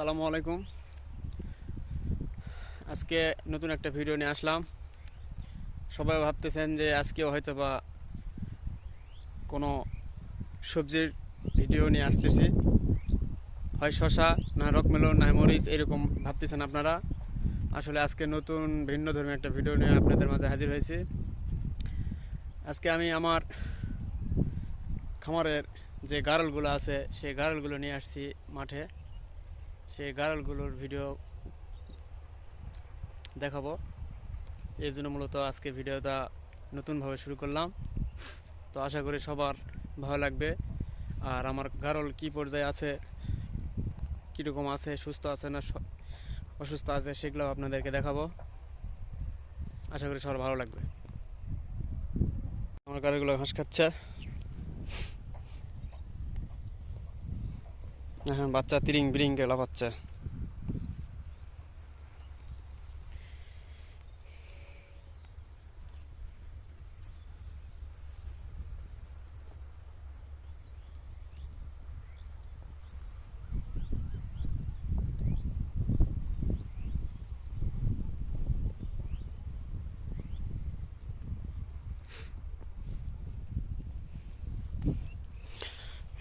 সালামু আলাইকুম। আজকে নতুন একটা ভিডিও নিয়ে আসলাম। সবাই ভাবতেছেন যে আজকেও হয়তো বা কোনো সবজির ভিডিও নিয়ে আসতেছি। হয় শশা না রকমেলন না মরিচ, এরকম ভাবতেছেন আপনারা। আসলে আজকে নতুন ভিন্ন ধর্মী একটা ভিডিও নিয়ে আপনাদের মাঝে হাজির হয়েছি। আজকে আমি আমার খামারের যে গারলগুলো আছে, সেই গারলগুলো নিয়ে আসছি মাঠে। সেই গারলগুলোর ভিডিও দেখাবো। এই জন্য মূলত আজকে ভিডিওটা নতুনভাবে শুরু করলাম। তো আশা করি সবার ভালো লাগবে। আর আমার গারল কি পর্যায়ে আছে, কীরকম আছে, সুস্থ আছে না অসুস্থ আছে সেগুলো আপনাদেরকে দেখাবো। আশা করি সবার ভালো লাগবে। আমার গাড়িগুলো ঘাস খাচ্ছে। হ্যাঁ বাচ্চা তিরিং বিরিং গেলা লাফাচ্ছে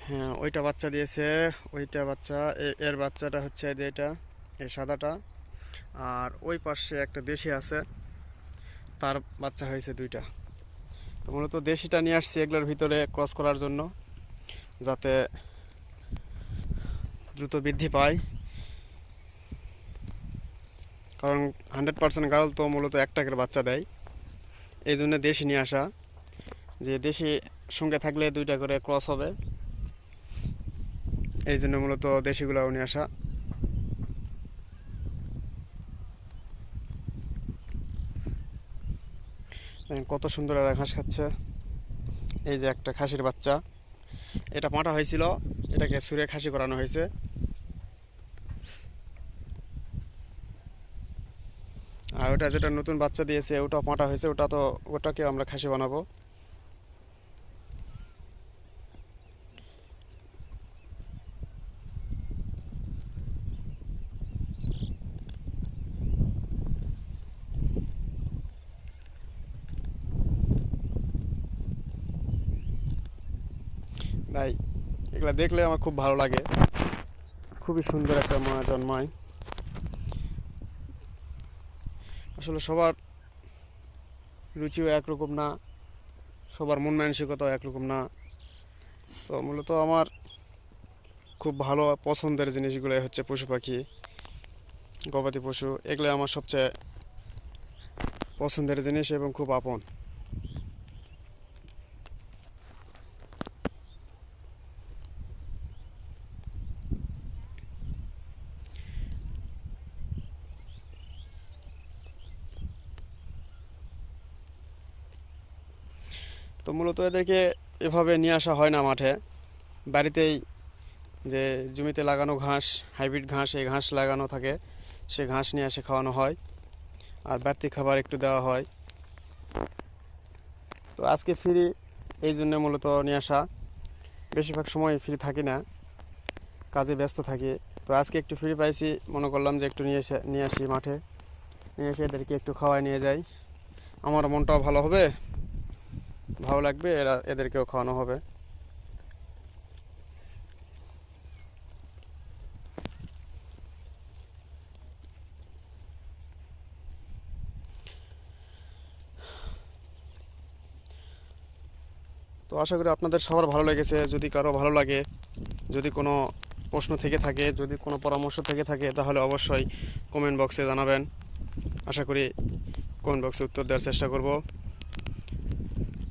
হ্যাঁ ওইটা বাচ্চা দিয়েছে। ওইটা বাচ্চা এর বাচ্চাটা হচ্ছে এটা এই সাদাটা। আর ওই পাশে একটা দেশি আছে, তার বাচ্চা হয়েছে দুইটা। তো মূলত দেশিটা নিয়ে আসছি এগুলোর ভিতরে ক্রস করার জন্য, যাতে দ্রুত বৃদ্ধি পায়। কারণ হান্ড্রেড পার্সেন্ট গার্ল তো মূলত একটা করে বাচ্চা দেয়। এই জন্য দেশি নিয়ে আসা। যে দেশি সঙ্গে থাকলে দুইটা করে ক্রস হবে। এই জন্য মূলত দেশিগুলো নিয়ে আসা। কত সুন্দর এরা ঘাস খাচ্ছে। এই যে একটা খাসির বাচ্চা। এটা পাঁটা হয়েছিল, এটাকে সুরে খাসি করানো হয়েছে। আর ওটা যেটা নতুন বাচ্চা দিয়েছে ওটা পাঁটা হয়েছে, ওটা তো ওটাকে আমরা খাসি বানাবো। ভাই এগুলো দেখলে আমার খুব ভালো লাগে। খুবই সুন্দর একটা মা জন্মায়। আসলে সবার রুচিও একরকম না, সবার মন মানসিকতাও একরকম না। তো মূলত আমার খুব ভালো পছন্দের জিনিসগুলো হচ্ছে পশু পাখি, গবাদি পশু। এগুলো আমার সবচেয়ে পছন্দের জিনিস এবং খুব আপন। তো মূলত এদেরকে এভাবে নিয়ে আসা হয় না মাঠে। বাড়িতেই যে জমিতে লাগানো ঘাস, হাইব্রিড ঘাস, এই ঘাস লাগানো থাকে, সে ঘাস নিয়ে এসে খাওয়ানো হয়। আর বাড়তি খাবার একটু দেওয়া হয়। তো আজকে ফ্রি, এই জন্য মূলত নিয়ে আসা। বেশিরভাগ সময় ফ্রি থাকি না, কাজে ব্যস্ত থাকি। তো আজকে একটু ফ্রি পাইছি, মনে করলাম যে একটু নিয়ে এসে, নিয়ে আসি মাঠে। নিয়ে এসে এদেরকে একটু খাওয়াই নিয়ে যাই। আমার মনটাও ভালো হবে। ভালো লাগবে, এরা, এদেরকেও খাওয়ানো হবে। তো আশা করি আপনাদের সবার ভালো লেগেছে। যদি কারও ভালো লাগে, যদি কোনো প্রশ্ন থেকে থাকে, যদি কোনো পরামর্শ থেকে থাকে, তাহলে অবশ্যই কমেন্ট বক্সে জানাবেন। আশা করি কমেন্ট বক্সে উত্তর দেওয়ার চেষ্টা করব।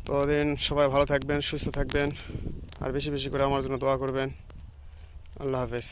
ততদিন সবাই ভালো থাকবেন, সুস্থ থাকবেন, আর বেশি বেশি করে আমার জন্য দোয়া করবেন। আল্লাহ হাফেজ।